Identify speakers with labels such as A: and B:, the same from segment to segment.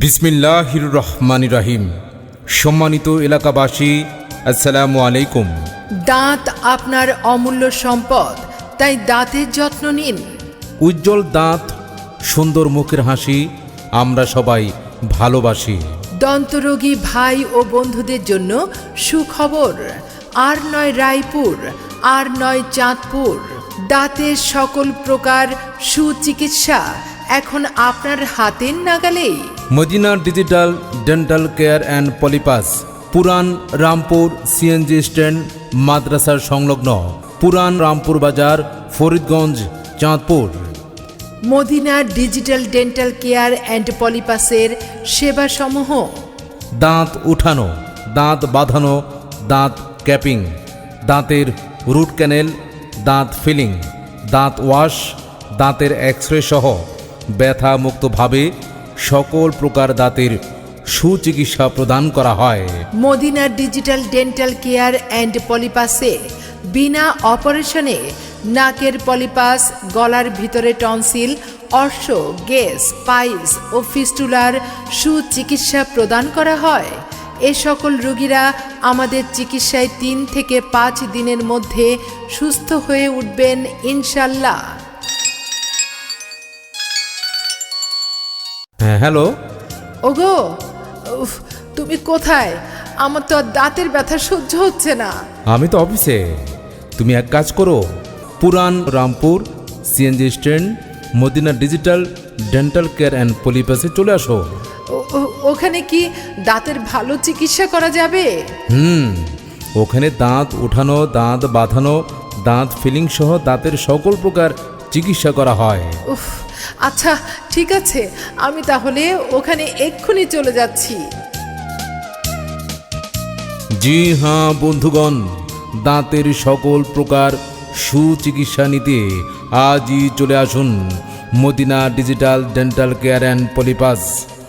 A: বিসমিল্লাহির রহমান রাহিম সম্মানিত এলাকাবাসী আসসালামু আলাইকুম।
B: দাঁত আপনার অমূল্য সম্পদ তাই দাঁতের যত্ন নিন।
A: উজ্জ্বল দাঁত সুন্দর মুখের হাসি আমরা সবাই ভালোবাসি।
B: দন্তরোগী ভাই ও বন্ধুদের জন্য সুখবর আর নয় রায়পুর আর নয় চাঁদপুর। দাঁতের সকল প্রকার সুচিকিৎসা এখন আপনার হাতের নাগালেই।
A: Madina digital dental care and polypus Puran Rampur CNG stand মাদ্রাসার সংলগ্ন Puran Rampur Bazar Faridganj Chandpur.
B: Madina digital dental care and পলিপাসের সেবাসমূহ।
A: দাঁত উঠানো দাঁত বাঁধানো দাঁত ক্যাপিং দাঁতের রুট ক্যানেল দাঁত ফিলিং দাঁত ওয়াশ দাঁতের এক্স রে সহ ব্যথা মুক্তভাবে সকল প্রকার দাঁতের সুচিকিৎসা প্রদান করা হয়।
B: Madina digital dental care and পলিপাসে বিনা অপারেশনে নাকের পলিপাস, গলার ভিতরে টনসিল, অর্শ, গ্যাস পাইলস ও ফিস্টুলার সুচিকিৎসা প্রদান করা হয়। এ সকল রোগীরা আমাদের চিকিৎসায় তিন থেকে পাঁচ দিনের মধ্যে সুস্থ হয়ে উঠবেন, ইনশাল্লাহ।
A: হ্যাঁ হ্যালো।
B: ওগো উফ, তুমি কোথায়? আমার তো আর দাঁতের ব্যথা সহ্য হচ্ছে না।
A: আমি তো অফিসে। তুমি এক কাজ করো Puran Rampur CNG stand Madina digital dental care and পলিপাসে চলে আসো।
B: ও- ও- ওখানে কি দাঁতের ভালো চিকিৎসা করা যাবে?
A: হুম ওখানে দাঁত উঠানো দাঁত বাঁধানো দাঁত ফিলিং সহ দাঁতের সকল প্রকার চিকিৎসা করা হয়।
B: উফ আচ্ছা ঠিক আছে। আমি তাহলে ওখানে এক্ষুনি চলে যাচ্ছি।
A: জি হ্যাঁ বন্ধুগণ দাঁতের সকল প্রকার সুচিকিৎসা নিতে আজই চলে আসুন। Madina digital dental care and polypus.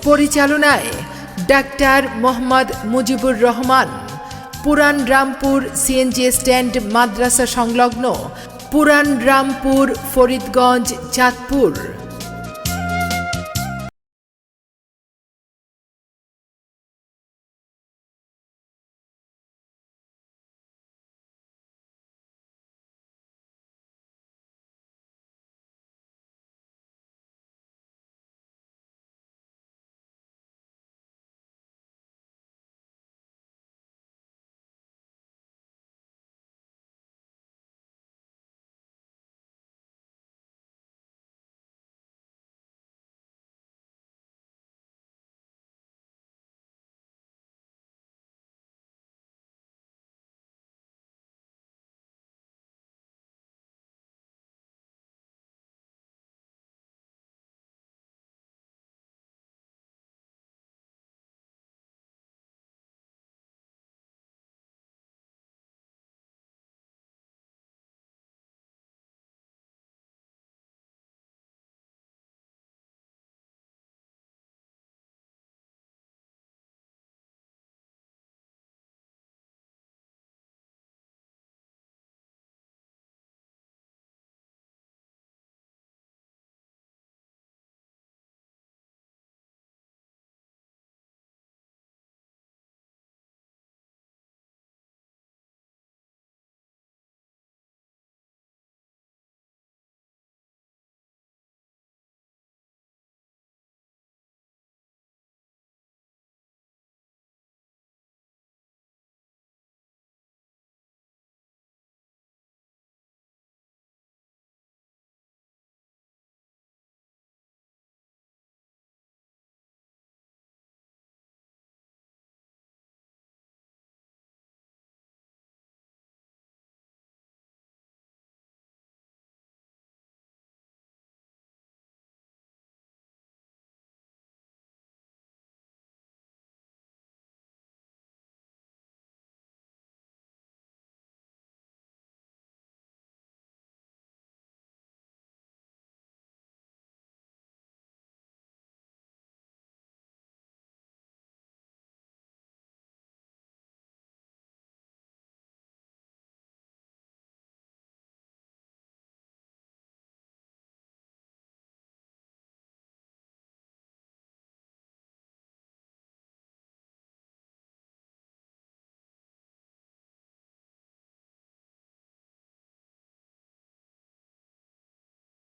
B: পরিচালনায় ডাক্তার মোহাম্মদ মুজিবুর রহমান পুরান রামপুর সিএনজি স্ট্যান্ড মাদ্রাসা সংলগ্ন পুরান রামপুর ফরিদগঞ্জ চাঁদপুর।